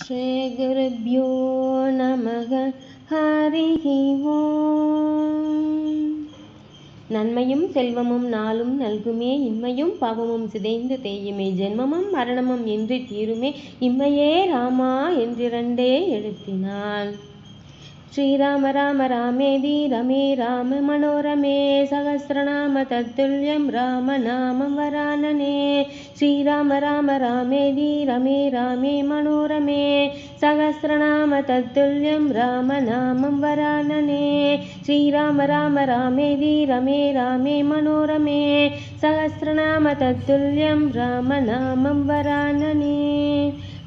श्रीगुरुभ्यो नमः हरिः ஓம் நன்மையும் செல்வமும் நாளும் நல்குமே இன்மையும் பாவமும் சிதைந்து தேயுமே ஜென்மமும் மரணமும் இன்றி தீருமே இம்மையே ராமா என்றிரண்டே எழுத்தினான் श्रीराम राम रामेदि रमे राम मनोरमे सहस्रनाम तत्तुल्यं रामनामं वरानने। श्रीराम राम रामेदि रमे रामे मनोरमे सहस्रनाम तत्तुल्यं रामनामं वरानने। श्रीराम राम रामेदि रमे रामे मनोरमे सहस्रनाम तत्तुल्यं रामनामं वरानने।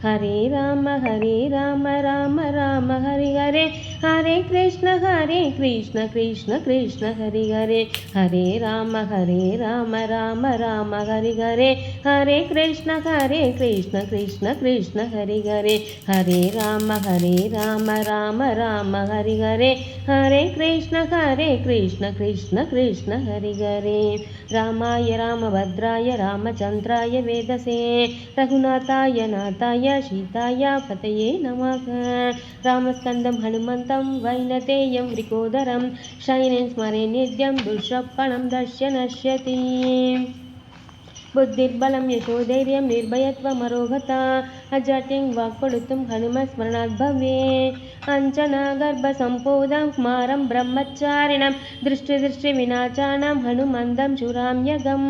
हरे राम हरे राम राम राम हरि हरे हरे कृष्ण हरे कृष्ण कृष्ण कृष्ण, हरि हरे। हरे राम हरे राम राम राम, हरि हरे। हरे कृष्ण हरे कृष्ण कृष्ण कृष्ण, हरि हरे। हरे राम हरे राम राम राम, हरि हरे। हरे कृष्ण हरे कृष्ण कृष्ण कृष्ण, हरि हरे। रामाय, रामभद्राय रामचन्द्राय वेदसे। रघुनाथाय, नाथाय, सीताय, पतये नमः। रामस्कन्दं, हनुमन्तं वैनतेयं वृकोदरं शयने स्मरे नित्यं दुःस्वप्नं दश्य नश्यति बुद्धिर्बलं यशोधैर्यं निर्भयत्वमरोगता। अजाट्यं वाक्पडुतुं हनुमस्मरणात् भवे अञ्चनागर्भसम्पोदं कुमारं ब्रह्मचारिणं। दृष्टिदृष्टिविनाचानं हनुमन्दं चुराम्यगम्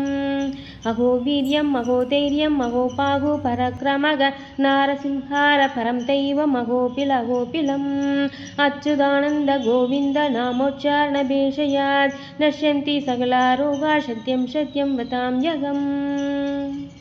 अहो वीर्यं महोधैर्यं महोपाहु पराक्रमग। नारसिंहार परं दैवमहोपिलहोपिलम् अच्युतानन्द गोविन्द नामोच्चारणभेषयात्। नश्यन्ति सकलारोगा सत्यं सत्यं Hum...